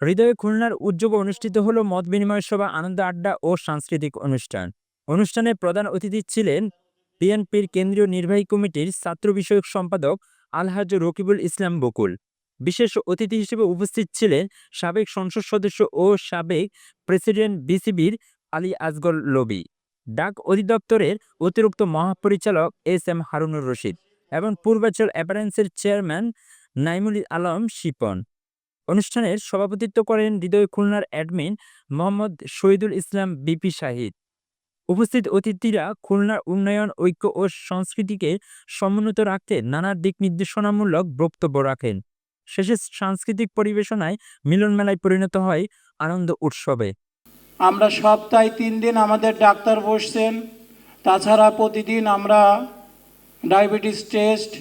হৃদয়ে খুলনার উদ্যোগে অনুষ্ঠিত হল মত বিনিময় সভা, আনন্দ আড্ডা ও সাংস্কৃতিক অনুষ্ঠান। অনুষ্ঠানে প্রধান অতিথি ছিলেন বিএনপির কেন্দ্রীয় নির্বাহী কমিটির ছাত্র বিষয়ক সম্পাদক আলহাজ রকিবুল ইসলাম বকুল। বিশেষ অতিথি হিসেবে উপস্থিত ছিলেন সাবেক সংসদ সদস্য ও সাবেক প্রেসিডেন্ট বিসিবির আলী আসগর লবি, ডাক অধিদপ্তরের অতিরিক্ত মহাপরিচালক এস এম হারুনুর রশিদ এবং পূর্বাচল অ্যাপারেন্সের চেয়ারম্যান নাইমুল আলম শিপন। অনুষ্ঠানের সভাপতিত্ব করেন হৃদয় খুলনার অ্যাডমিন মোহাম্মদ শহীদুল ইসলাম বিপি শাহিদ। উপস্থিত অতিথিরা খুলনার উন্নয়ন, ঐক্য ও সংস্কৃতিকে সমুন্নত রাখতে নানা দিক নির্দেশনামূলক বক্তব্য রাখেন। শেষে সাংস্কৃতিক পরিবেশনায় মিলন মেলায় পরিণত হয় আনন্দ উৎসবে। আমরা সপ্তাহে তিন দিন আমাদের ডাক্তার বসছেন। তাছাড়া প্রতিদিন আমরা ডায়াবেটিস টেস্ট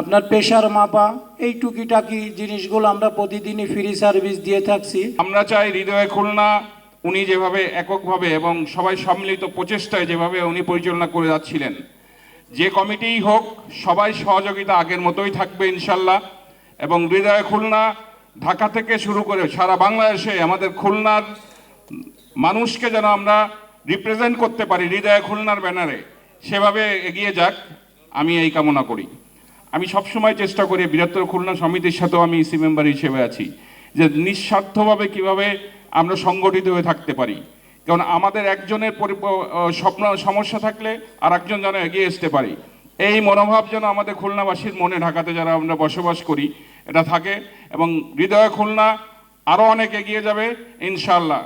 আপনার প্রেশার মাপা, এই টুকিটাকি জিনিসগুলো আমরা প্রতিদিনই ফ্রি সার্ভিস দিয়ে থাকছি। আমরা চাই হৃদয়ে খুলনা উনি যেভাবে এককভাবে এবং সবাই সম্মিলিত প্রচেষ্টায় যেভাবে উনি পরিচালনা করে যাচ্ছিলেন। যে কমিটিই হোক, সবাই সহযোগিতা আগের মতোই থাকবে ইনশাল্লাহ। এবং হৃদয় খুলনা ঢাকা থেকে শুরু করে সারা বাংলাদেশে আমাদের খুলনার মানুষকে যেন আমরা রিপ্রেজেন্ট করতে পারি হৃদয় খুলনার ব্যানারে। সেভাবে এগিয়ে যাক, আমি এই কামনা করি। আমি সবসময় চেষ্টা করি বৃহত্তর খুলনা সমিতির সাথেও আমি ইসি মেম্বার হিসেবে আছি, যে নিঃস্বার্থভাবে কীভাবে আমরা সংগঠিত হয়ে থাকতে পারি। কারণ আমাদের একজনের স্বপ্ন, সমস্যা থাকলে আর একজন যেন এগিয়ে আসতে পারি। এই মনোভাব যেন আমাদের খুলনাবাসীর মনে, ঢাকাতে যারা আমরা বসবাস করি, এটা থাকে এবং হৃদয় খুলনা আরও অনেক এগিয়ে যাবে ইনশাল্লাহ